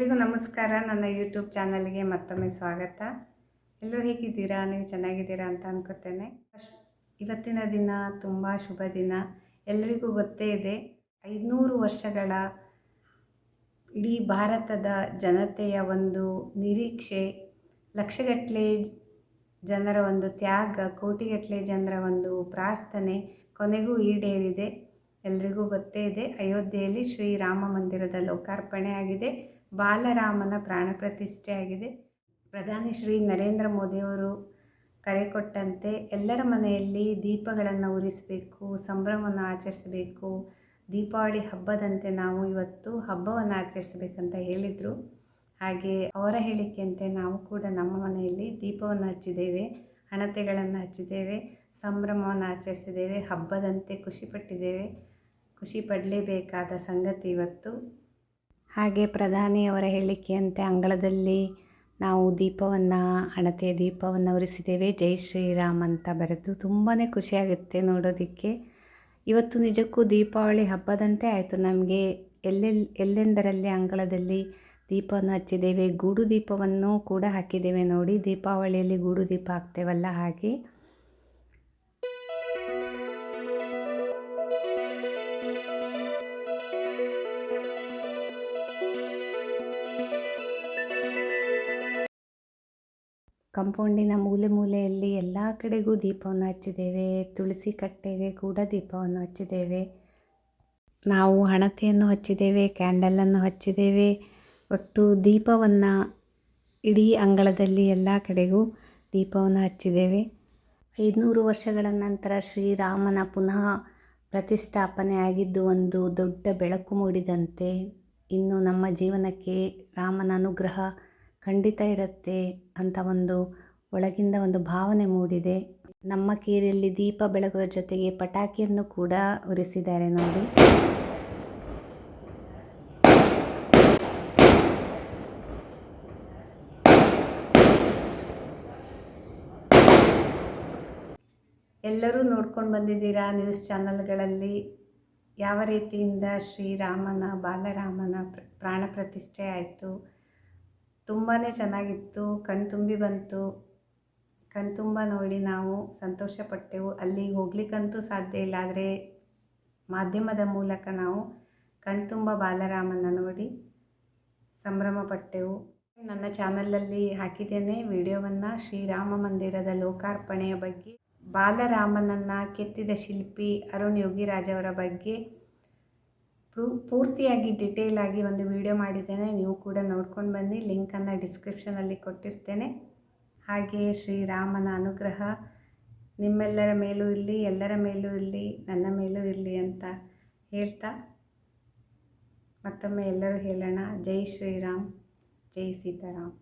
ಎಲ್ರಿಗೂ ನಮಸ್ಕಾರ. ನನ್ನ ಯೂಟ್ಯೂಬ್ ಚಾನಲ್ಗೆ ಮತ್ತೊಮ್ಮೆ ಸ್ವಾಗತ. ಎಲ್ಲರೂ ಹೇಗಿದ್ದೀರಾ? ನೀವು ಚೆನ್ನಾಗಿದ್ದೀರಾ ಅಂತ ಅನ್ಕೋತೇನೆ. ಇವತ್ತಿನ ದಿನ ತುಂಬ ಶುಭ ದಿನ. ಎಲ್ರಿಗೂ ಗೊತ್ತೇ ಇದೆ, ಐದುನೂರು ವರ್ಷಗಳ ಇಡೀ ಭಾರತದ ಜನತೆಯ ಒಂದು ನಿರೀಕ್ಷೆ, ಲಕ್ಷಗಟ್ಟಲೆ ಜನರ ಒಂದು ತ್ಯಾಗ, ಕೋಟಿಗಟ್ಟಲೆ ಜನರ ಒಂದು ಪ್ರಾರ್ಥನೆ ಕೊನೆಗೂ ಈಡೇರಿದೆ. ಎಲ್ರಿಗೂ ಗೊತ್ತೇ ಇದೆ, ಅಯೋಧ್ಯೆಯಲ್ಲಿ ಶ್ರೀರಾಮ ಮಂದಿರದ ಲೋಕಾರ್ಪಣೆ ಆಗಿದೆ ಬಾಲರಾಮನ ಪ್ರಾಣ ಪ್ರತಿಷ್ಠೆಯಾಗಿದೆ. ಪ್ರಧಾನಿ ಶ್ರೀ ನರೇಂದ್ರ ಮೋದಿಯವರು ಕರೆ ಕೊಟ್ಟಂತೆ ಎಲ್ಲರ ಮನೆಯಲ್ಲಿ ದೀಪಗಳನ್ನು ಉರಿಸಬೇಕು, ಸಂಭ್ರಮವನ್ನು ಆಚರಿಸಬೇಕು, ದೀಪಾವಳಿ ಹಬ್ಬದಂತೆ ನಾವು ಇವತ್ತು ಹಬ್ಬವನ್ನು ಆಚರಿಸಬೇಕಂತ ಹೇಳಿದರು. ಹಾಗೆ ಅವರ ಹೇಳಿಕೆಯಂತೆ ನಾವು ಕೂಡ ನಮ್ಮ ಮನೆಯಲ್ಲಿ ದೀಪವನ್ನು ಹಚ್ಚಿದ್ದೇವೆ, ಹಣತೆಗಳನ್ನು ಹಚ್ಚಿದ್ದೇವೆ, ಸಂಭ್ರಮವನ್ನು ಆಚರಿಸಿದ್ದೇವೆ, ಹಬ್ಬದಂತೆ ಖುಷಿಪಟ್ಟಿದ್ದೇವೆ ಖುಷಿ ಪಡಲೇಬೇಕಾದ ಸಂಗತಿ ಇವತ್ತು. ಹಾಗೆ ಪ್ರಧಾನಿಯವರ ಹೇಳಿಕೆಯಂತೆ ಅಂಗಳದಲ್ಲಿ ನಾವು ದೀಪವನ್ನು ಹಣತೆ ದೀಪವನ್ನು ಉರಿಸಿದ್ದೇವೆ. ಜೈ ಶ್ರೀರಾಮ್ ಅಂತ ಬರೆದು ತುಂಬಾ ಖುಷಿಯಾಗುತ್ತೆ ನೋಡೋದಕ್ಕೆ. ಇವತ್ತು ನಿಜಕ್ಕೂ ದೀಪಾವಳಿ ಹಬ್ಬದಂತೆ ಆಯಿತು. ನಮಗೆ ಎಲ್ಲೆಲ್ಲಿ ಎಲ್ಲೆಂದರಲ್ಲಿ ಅಂಗಳದಲ್ಲಿ ದೀಪವನ್ನು ಹಚ್ಚಿದ್ದೇವೆ, ಗೂಡು ದೀಪವನ್ನು ಕೂಡ ಹಾಕಿದ್ದೇವೆ ನೋಡಿ. ದೀಪಾವಳಿಯಲ್ಲಿ ಗೂಡು ದೀಪ ಹಾಕ್ತೇವಲ್ಲ ಹಾಗೆ. ಕಂಪೌಂಡಿನ ಮೂಲೆ ಮೂಲೆಯಲ್ಲಿ ಎಲ್ಲ ಕಡೆಗೂ ದೀಪವನ್ನು ಹಚ್ಚಿದ್ದೇವೆ. ತುಳಸಿ ಕಟ್ಟೆಗೆ ಕೂಡ ದೀಪವನ್ನು ಹಚ್ಚಿದ್ದೇವೆ. ನಾವು ಹಣತೆಯನ್ನು ಹಚ್ಚಿದ್ದೇವೆ, ಕ್ಯಾಂಡಲನ್ನು ಹಚ್ಚಿದ್ದೇವೆ. ಒಟ್ಟು ದೀಪವನ್ನು ಇಡೀ ಅಂಗಳದಲ್ಲಿ ಎಲ್ಲ ಕಡೆಗೂ ದೀಪವನ್ನು ಹಚ್ಚಿದ್ದೇವೆ. ಐದುನೂರು ವರ್ಷಗಳ ನಂತರ ಶ್ರೀರಾಮನ ಪುನಃ ಪ್ರತಿಷ್ಠಾಪನೆ ಆಗಿದ್ದು ಒಂದು ದೊಡ್ಡ ಬೆಳಕು ಮೂಡಿದಂತೆ ಇನ್ನು ನಮ್ಮ ಜೀವನಕ್ಕೆ ರಾಮನ ಅನುಗ್ರಹ ಖಂಡಿತ ಇರುತ್ತೆ ಅಂತ ಒಂದು ಒಳಗಿಂದ ಒಂದು ಭಾವನೆ ಮೂಡಿದೆ. ನಮ್ಮ ಕೇರಿಯಲ್ಲಿ ದೀಪ ಬೆಳಗುವ ಜೊತೆಗೆ ಪಟಾಕಿಯನ್ನು ಕೂಡ ಉರಿಸಿದ್ದಾರೆ ನೋಡಿ. ಎಲ್ಲರೂ ನೋಡ್ಕೊಂಡು ಬಂದಿದ್ದೀರಾ ನ್ಯೂಸ್ ಚಾನಲ್ಗಳಲ್ಲಿ ಯಾವ ರೀತಿಯಿಂದ ಶ್ರೀರಾಮನ, ಬಾಲರಾಮನ ಪ್ರ- ಪ್ರಾಣ ಪ್ರತಿಷ್ಠೆ ಆಯಿತು? ತುಂಬಾ ಚೆನ್ನಾಗಿತ್ತು ಕಣ್ತುಂಬಿ ಬಂತು. ಕಣ್ತುಂಬ ನೋಡಿ ನಾವು ಸಂತೋಷಪಟ್ಟೆವು. ಅಲ್ಲಿಗೆ ಹೋಗ್ಲಿಕ್ಕಂತೂ ಸಾಧ್ಯ ಇಲ್ಲ, ಆದರೆ ಮಾಧ್ಯಮದ ಮೂಲಕ ನಾವು ಕಣ್ತುಂಬ ಬಾಲರಾಮನ ನೋಡಿ ಸಂಭ್ರಮಪಟ್ಟೆವು. ನನ್ನ ಚಾನಲಲ್ಲಿ ಹಾಕಿದ್ದೇನೆ ವಿಡಿಯೋವನ್ನು. ಶ್ರೀರಾಮ ಮಂದಿರದ ಲೋಕಾರ್ಪಣೆಯ ಬಗ್ಗೆ ಬಾಲರಾಮನನ್ನು ಕೆತ್ತಿದ ಶಿಲ್ಪಿ ಅರುಣ್ ಯೋಗಿರಾಜ್ ಅವರ ಬಗ್ಗೆ ಪೂರ್ತಿಯಾಗಿ ಡಿಟೇಲ್ ಆಗಿ ಒಂದು ವಿಡಿಯೋ ಮಾಡಿದ್ದೇನೆ. ನೀವು ಕೂಡ ನೋಡ್ಕೊಂಡು ಬನ್ನಿ. ಲಿಂಕನ್ನು ಡಿಸ್ಕ್ರಿಪ್ಷನಲ್ಲಿ ಕೊಟ್ಟಿರ್ತೇನೆ. ಹಾಗೆಯೇ ಶ್ರೀರಾಮನ ಅನುಗ್ರಹ ನಿಮ್ಮೆಲ್ಲರ ಮೇಲೂ ಇರಲಿ, ಎಲ್ಲರ ಮೇಲೂ ಇರಲಿ, ನನ್ನ ಮೇಲೂ ಇರಲಿ ಅಂತ ಹೇಳ್ತಾ ಮತ್ತೊಮ್ಮೆ ಎಲ್ಲರೂ ಹೇಳೋಣ. ಜೈ ಶ್ರೀರಾಮ್, ಜೈ ಸೀತಾರಾಮ್.